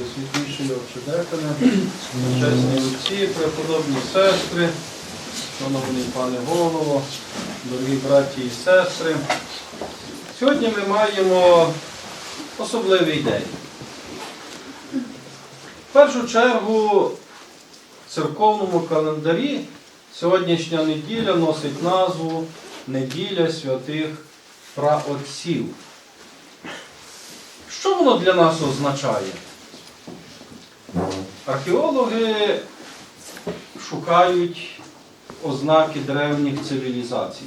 Всесвятіший Отче Декане, чесні отці, преподобні сестри, шановний пане голово, дорогі браті і сестри. Сьогодні ми маємо особливий день. В першу чергу в церковному календарі сьогоднішня неділя носить назву Неділя святих праотців. Що воно для нас означає? Археологи шукають ознаки древніх цивілізацій.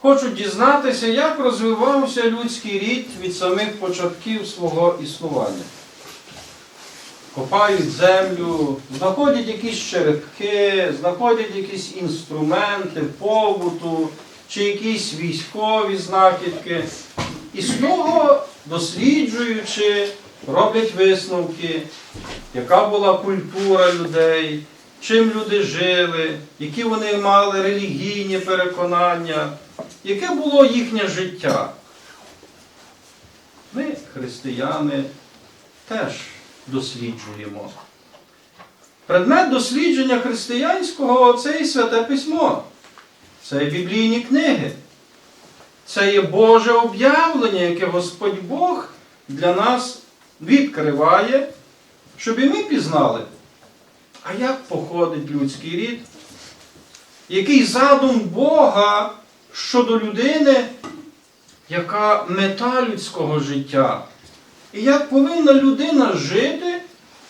Хочуть дізнатися, як розвивався людський рід від самих початків свого існування. Копають землю, знаходять якісь черепки, знаходять якісь інструменти побуту чи якісь військові знахідки. І з того, досліджуючи, роблять висновки, яка була культура людей, чим люди жили, які вони мали релігійні переконання, яке було їхнє життя. Ми, християни, теж досліджуємо. Предмет дослідження християнського це і святе письмо, це і біблійні книги. Це є Боже об'явлення, яке Господь Бог для нас відкриває, щоб і ми пізнали, а як походить людський рід, який задум Бога щодо людини, яка мета людського життя, і як повинна людина жити,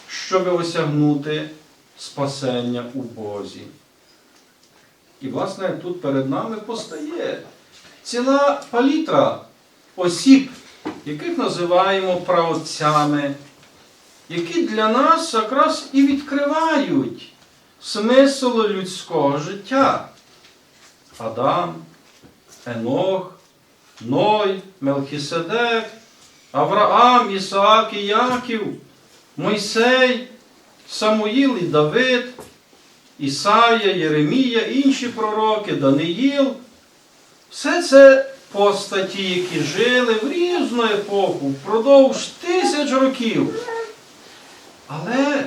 щоб осягнути спасення у Бозі. І, власне, тут перед нами постає ціла палітра осіб, яких називаємо праотцями, які для нас якраз і відкривають смисл людського життя. Адам, Енох, Ной, Мелхіседек, Авраам, Ісаак і Яків, Мойсей, Самуїл і Давид, Ісая, Єремія, інші пророки, Даниїл. Все це постаті, які жили в різну епоху впродовж тисяч років. Але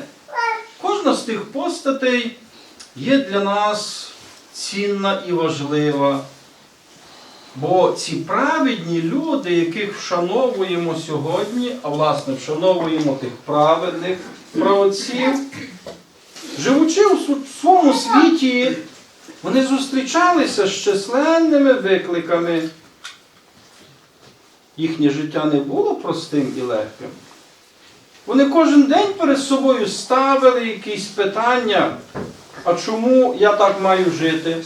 кожна з тих постатей є для нас цінна і важлива. Бо ці праведні люди, яких вшановуємо сьогодні, а власне вшановуємо тих праведних праотців, живучи у своєму світі, вони зустрічалися з численними викликами. Їхнє життя не було простим і легким. Вони кожен день перед собою ставили якісь питання, а чому я так маю жити?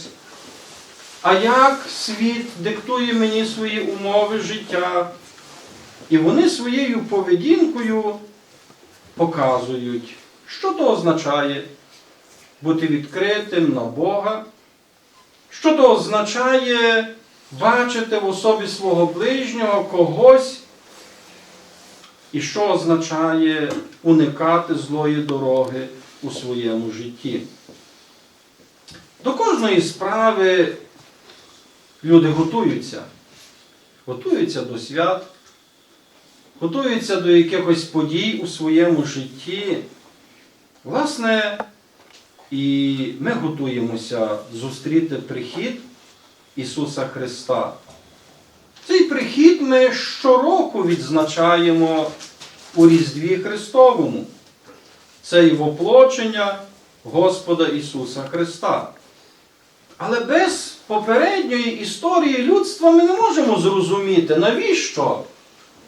А як світ диктує мені свої умови життя? І вони своєю поведінкою показують, що то означає бути відкритим на Бога, що то означає бачити в особі свого ближнього когось, і що означає уникати злої дороги у своєму житті. До кожної справи люди готуються. Готуються до свят, готуються до якихось подій у своєму житті. Власне, і ми готуємося зустріти прихід Ісуса Христа. Цей прихід ми щороку відзначаємо у Різдві Христовому. Це і воплочення Господа Ісуса Христа. Але без попередньої історії людства ми не можемо зрозуміти, навіщо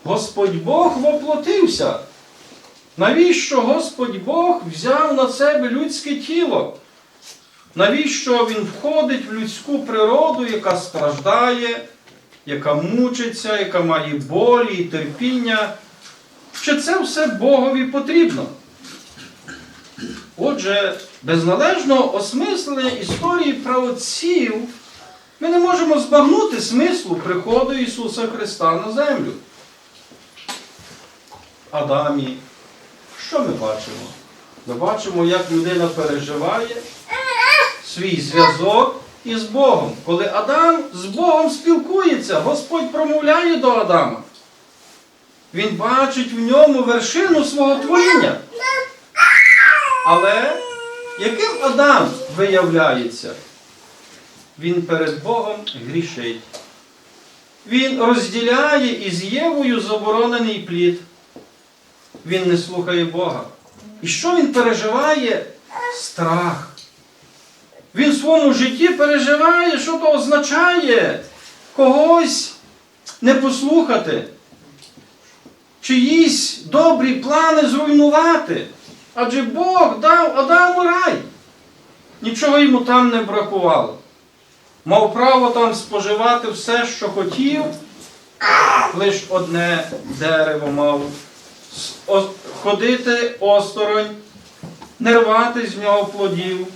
Господь Бог воплотився. Навіщо Господь Бог взяв на себе людське тіло? Навіщо Він входить в людську природу, яка страждає, яка мучиться, яка має болі і терпіння? Чи це все Богові потрібно? Отже, без належного осмислення історії правоців ми не можемо збагнути смислу приходу Ісуса Христа на землю. Адамі, що ми бачимо? Ми бачимо, як людина переживає свій зв'язок із Богом. Коли Адам з Богом спілкується, Господь промовляє до Адама. Він бачить в ньому вершину свого творіння. Але яким Адам виявляється? Він перед Богом грішить. Він розділяє із Євою заборонений плід. Він не слухає Бога. І що він переживає? Страх. Він в своєму житті переживає, що то означає когось не послухати, чиїсь добрі плани зруйнувати. Адже Бог дав Адаму рай. Нічого йому там не бракувало. Мав право там споживати все, що хотів, лише одне дерево мав. Ходити осторонь, не рвати з нього плодів.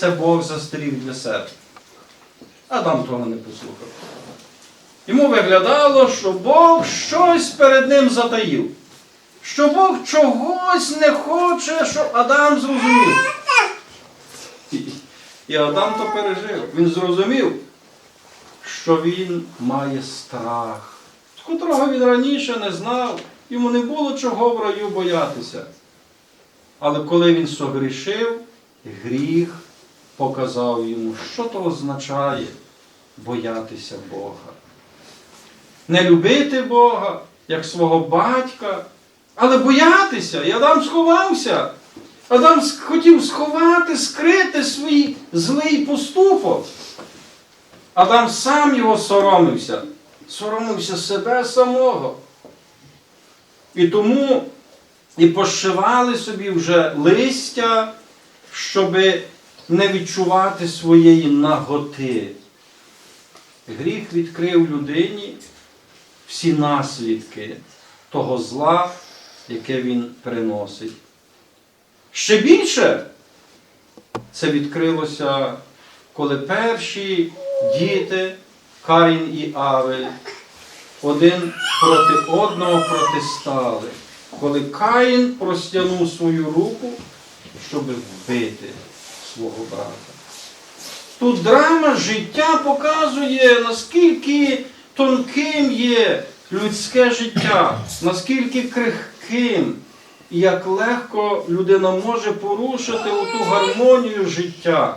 Це Бог застеріг для себе. Адам того не послухав. Йому виглядало, що Бог щось перед ним затаїв. Що Бог чогось не хоче, щоб Адам зрозумів. І- Адам то пережив. Він зрозумів, що він має страх, котрого він раніше не знав, йому не було чого в раю боятися. Але коли він согрішив, гріх показав йому, що то означає боятися Бога. Не любити Бога, як свого батька, але боятися. І Адам сховався. Адам хотів сховати, скрити свій злий поступок. Адам сам його соромився, соромився себе самого. І тому і пошивали собі вже листя, щоб не відчувати своєї наготи. Гріх відкрив людині всі наслідки того зла, яке він приносить. Ще більше це відкрилося, коли перші діти Каїн і Авель один проти одного протистали, коли Каїн простягнув свою руку, щоб вбити свого брата. Тут драма життя показує, наскільки тонким є людське життя, наскільки крихким і як легко людина може порушити ту гармонію життя.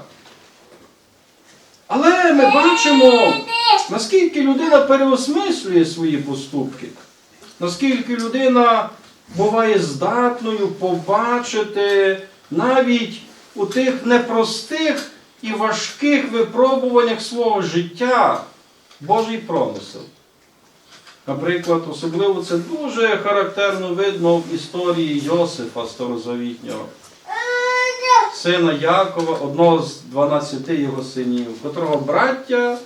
Але ми бачимо, наскільки людина переосмислює свої поступки, наскільки людина буває здатною побачити навіть у тих непростих і важких випробуваннях свого життя Божий промисел. Наприклад, особливо це дуже характерно видно в історії Йосифа Старозавітнього, сина Якова, одного з 12 його синів, котрого браття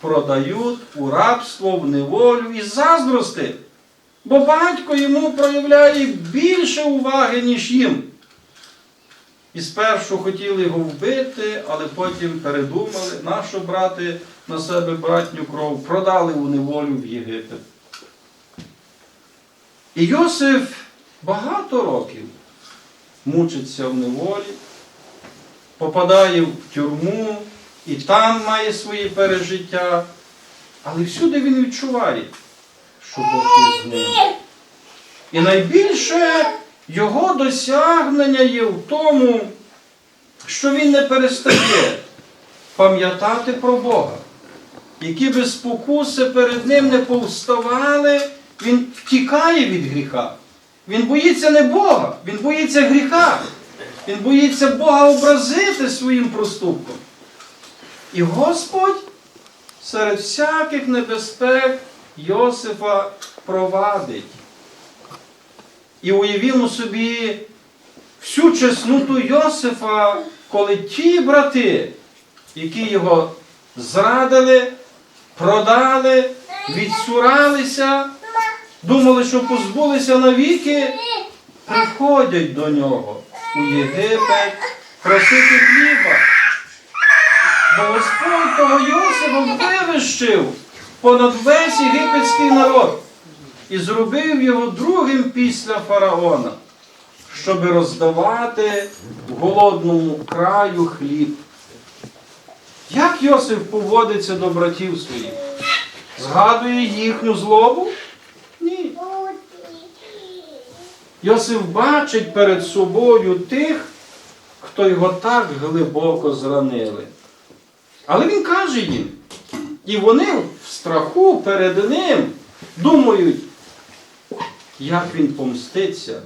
продають у рабство, в неволю і заздрости. Бо батько йому проявляє більше уваги, ніж їм. І спершу хотіли його вбити, але потім передумали, нащо брати на себе братню кров, продали у неволю в Єгипет. І Йосиф багато років мучиться в неволі, попадає в тюрму і там має свої пережиття, але всюди він відчуває, що Бог є ним. І найбільше його досягнення є в тому, що він не перестає пам'ятати про Бога. Які би спокуси перед ним не повставали, він втікає від гріха. Він боїться не Бога, він боїться гріха. Він боїться Бога образити своїм проступком. І Господь серед всяких небезпек Йосифа провадить. І уявімо собі всю чесноту Йосифа, коли ті брати, які його зрадили, продали, відсуралися, думали, що позбулися навіки, приходять до нього у Єгипет просити хліба. Бо Господь того Йосифа вивищив понад весь єгипетський народ і зробив його другим після фараона, щоб роздавати голодному краю хліб. Як Йосиф поводиться до братів своїх? Згадує їхню злобу? Ні. Йосиф бачить перед собою тих, хто його так глибоко зранили. Але він каже їм, і вони в страху перед ним думають, як він помститься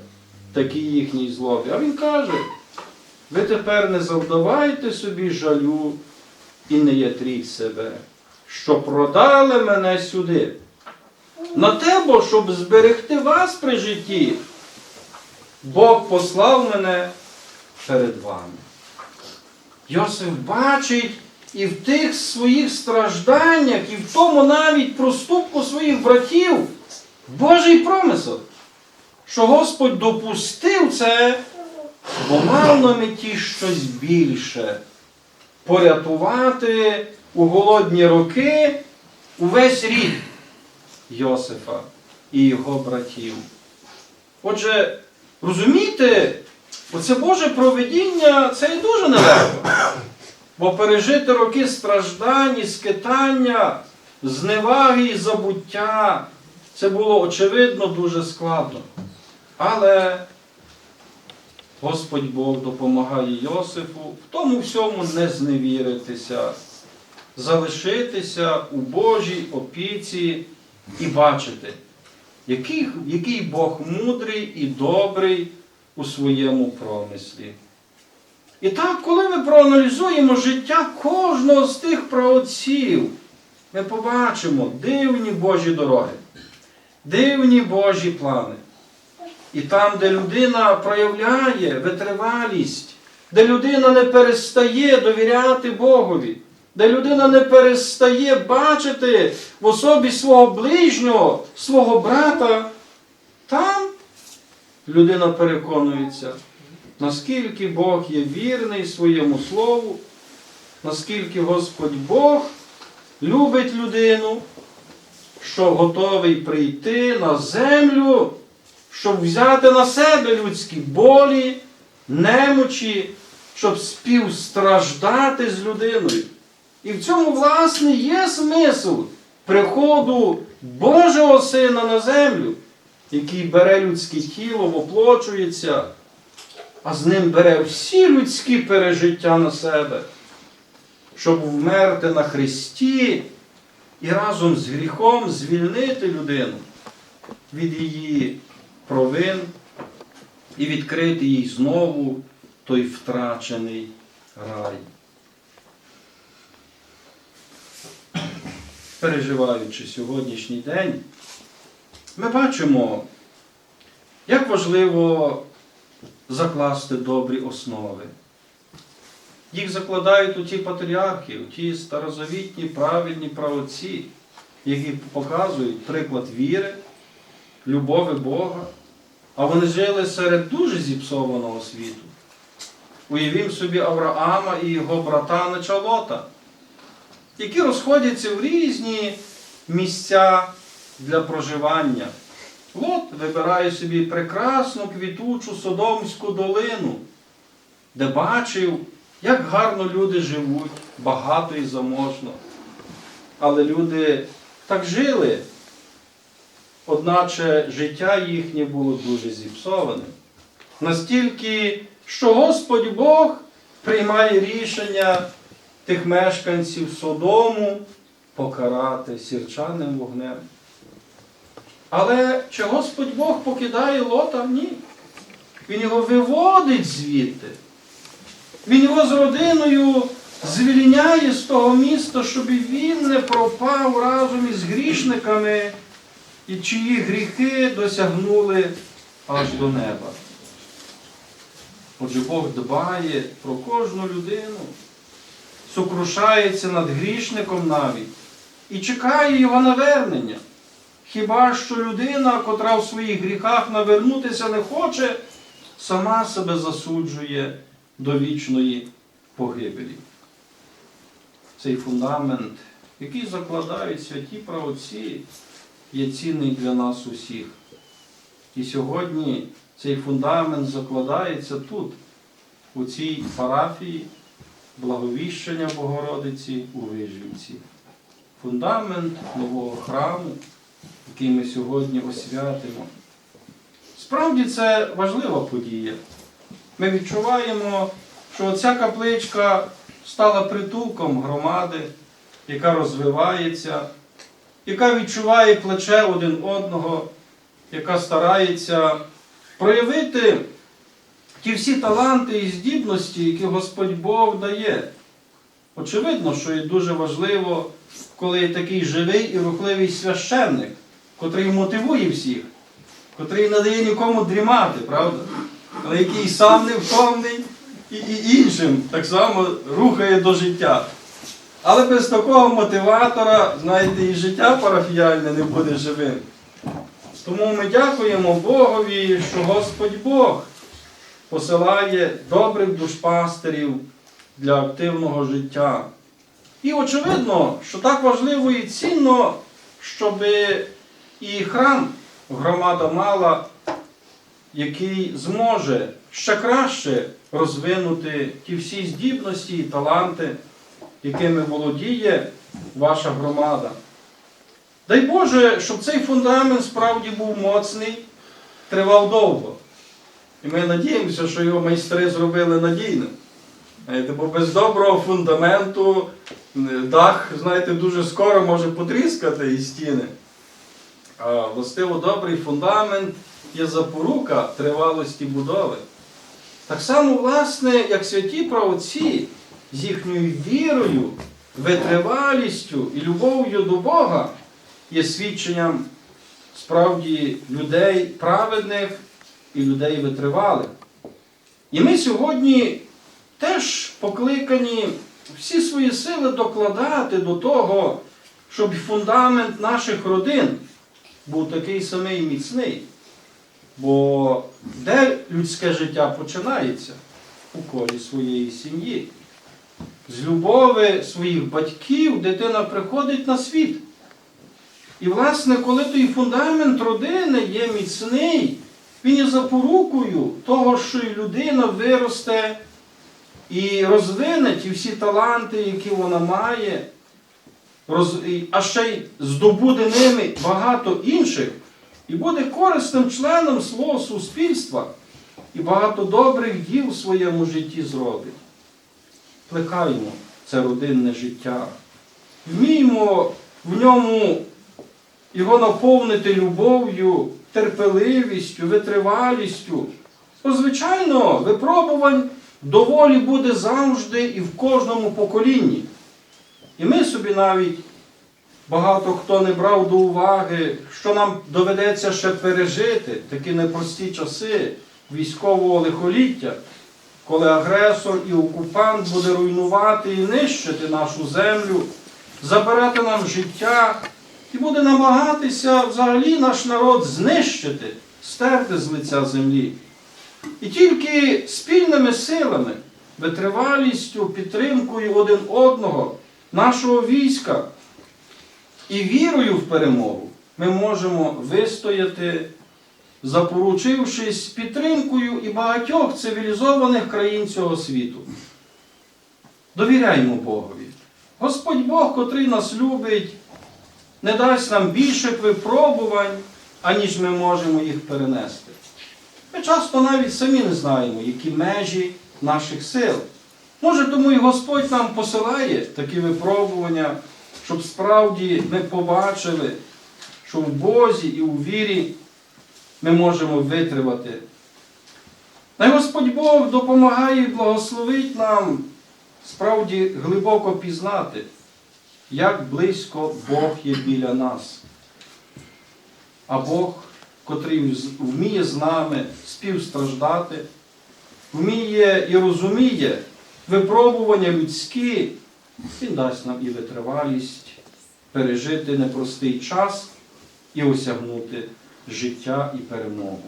такій їхній злобі. А він каже, ви тепер не завдавайте собі жалю і не ятріть себе, що продали мене сюди. На те, бо щоб зберегти вас при житті, Бог послав мене перед вами. Йосиф бачить і в тих своїх стражданнях, і в тому навіть проступку своїх братів Божий промисел, що Господь допустив це, бо мав на меті щось більше порятувати у голодні роки увесь рід Йосифа і його братів. Отже, розумієте, оце Боже проведіння це і дуже нелегко. Бо пережити роки страждань, скитання, зневаги і забуття, це було очевидно дуже складно. Але Господь Бог допомагає Йосифу в тому всьому не зневіритися, залишитися у Божій опіці і бачити, який, який Бог мудрий і добрий у своєму промислі. І так, коли ми проаналізуємо життя кожного з тих праотців, ми побачимо дивні Божі дороги, дивні Божі плани. І там, де людина проявляє витривалість, де людина не перестає довіряти Богові, де людина не перестає бачити в особі свого ближнього, свого брата, там людина переконується, наскільки Бог є вірний своєму слову, наскільки Господь Бог любить людину, що готовий прийти на землю, щоб взяти на себе людські болі, немочі, щоб співстраждати з людиною. І в цьому, власне, є смисл приходу Божого Сина на землю, який бере людське тіло, воплочується, а з ним бере всі людські пережиття на себе, щоб вмерти на Христі і разом з гріхом звільнити людину від її провин і відкрити їй знову той втрачений рай. Переживаючи сьогоднішній день, ми бачимо, як важливо закласти добрі основи. Їх закладають у ті патріархи, у ті старозавітні правильні правоці, які показують приклад віри, любові Бога, а вони жили серед дуже зіпсованого світу. Уявім собі Авраама і його брата Началота, які розходяться в різні місця для проживання. Лот вибирає собі прекрасну квітучу Содомську долину, де бачив, як гарно люди живуть, багато і заможно. Але люди так жили, одначе життя їхнє було дуже зіпсованим. Настільки, що Господь Бог приймає рішення тих мешканців Содому покарати сірчаним вогнем. Але чи Господь Бог покидає Лота? Ні. Він його виводить звідти. Він його з родиною звільняє з того міста, щоб він не пропав разом із грішниками, і чиї гріхи досягнули аж до неба. Отже, Бог дбає про кожну людину, сокрушається над грішником навіть і чекає його навернення. Хіба що людина, котра в своїх гріхах навернутися не хоче, сама себе засуджує до вічної погибелі. Цей фундамент, який закладають святі правоці, є цінний для нас усіх. І сьогодні цей фундамент закладається тут, у цій парафії благовіщення Богородиці у Вижівці. Фундамент нового храму, який ми сьогодні освятимо. Справді це важлива подія. Ми відчуваємо, що ця капличка стала притулком громади, яка розвивається, яка відчуває плече один одного, яка старається проявити ті всі таланти і здібності, які Господь Бог дає. Очевидно, що є дуже важливо, коли є такий живий і рухливий священник, котрий мотивує всіх, котрий не дає нікому дрімати, правда? Але який сам невтомний і, і іншим так само рухає до життя. Але без такого мотиватора, знаєте, і життя парафіяльне не буде живим. Тому ми дякуємо Богові, що Господь Бог посилає добрих душпастерів для активного життя. І очевидно, що так важливо і цінно, щоб і храм громада мала, який зможе ще краще розвинути ті всі здібності і таланти, якими володіє ваша громада. Дай Боже, щоб цей фундамент справді був моцний, тривав довго. І ми надіємося, що його майстри зробили надійним. Бо без доброго фундаменту дах, знаєте, дуже скоро може потріскати і стіни. А властиво добрий фундамент є запорука тривалості будови. Так само, власне, як святі праотці з їхньою вірою, витривалістю і любов'ю до Бога є свідченням справді людей праведних і людей витривалих. І ми сьогодні теж покликані всі свої сили докладати до того, щоб фундамент наших родин був такий самий міцний. Бо де людське життя починається? У колі своєї сім'ї. З любови своїх батьків дитина приходить на світ. І, власне, коли той фундамент родини є міцний, він є запорукою того, що людина виросте і розвине ті всі таланти, які вона має, роз... а ще й здобуде ними багато інших, і буде корисним членом свого суспільства, і багато добрих діл в своєму житті зробить. Плекаємо це родинне життя. Вміємо в ньому його наповнити любов'ю, терпеливістю, витривалістю. Бо, звичайно, випробувань доволі буде завжди і в кожному поколінні. І ми собі навіть багато хто не брав до уваги, що нам доведеться ще пережити такі непрості часи військового лихоліття, коли агресор і окупант буде руйнувати і нищити нашу землю, забирати нам життя і буде намагатися взагалі наш народ знищити, стерти з лиця землі. І тільки спільними силами, витривалістю, підтримкою один одного, нашого війська і вірою в перемогу ми можемо вистояти, запоручившись підтримкою і багатьох цивілізованих країн цього світу. Довіряємо Богові. Господь Бог, котрий нас любить, не дасть нам більших випробувань, аніж ми можемо їх перенести. Ми часто навіть самі не знаємо, які межі наших сил. Може, тому і Господь нам посилає такі випробування, щоб справді ми побачили, що в Бозі і у вірі ми можемо витривати. Най Господь Бог допомагає і благословить нам справді глибоко пізнати, як близько Бог є біля нас. А Бог, котрий вміє з нами співстраждати, вміє і розуміє випробування людські, Він дасть нам і витривалість пережити непростий час і осягнути життя і перемогу.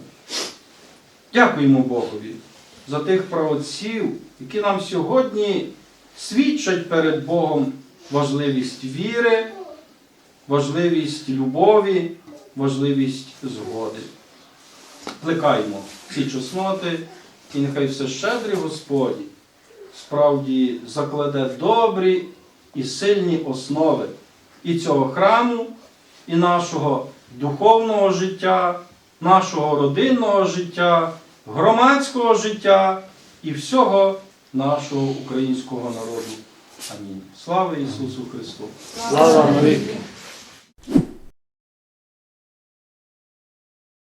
Дякуємо Богові за тих праотців, які нам сьогодні свідчать перед Богом важливість віри, важливість любові, важливість згоди. Плекаймо ці чесноти, і нехай все щедрий Господь справді закладе добрі і сильні основи і цього храму, і нашого духовного життя, нашого родинного життя, громадського життя і всього нашого українського народу. Амінь. Слава Ісусу Христу! Слава навіки!